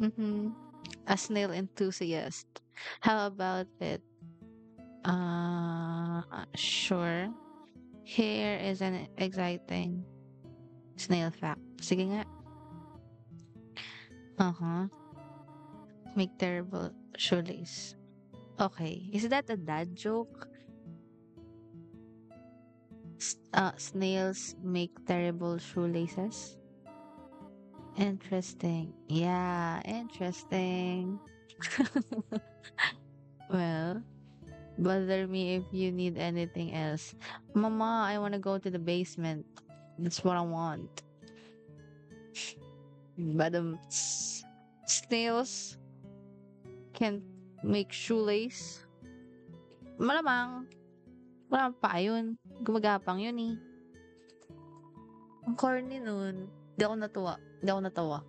Mm-hmm. A snail enthusiast. How about it? Uh, sure. Here is an exciting snail fact. Sige nga. Uh-huh. Make terrible shoelace. Okay. Is that a dad joke? S- uh, snails make terrible shoelaces? Interesting. Yeah, interesting. Well, bother me if you need anything else. Mama, I want to go to the basement. That's what I want. Madam, s- snails can make shoelace. Malamang. Malamang pa yun. Gumagapang yun eh. Ang corny nun. で、あとは、で、女なたは。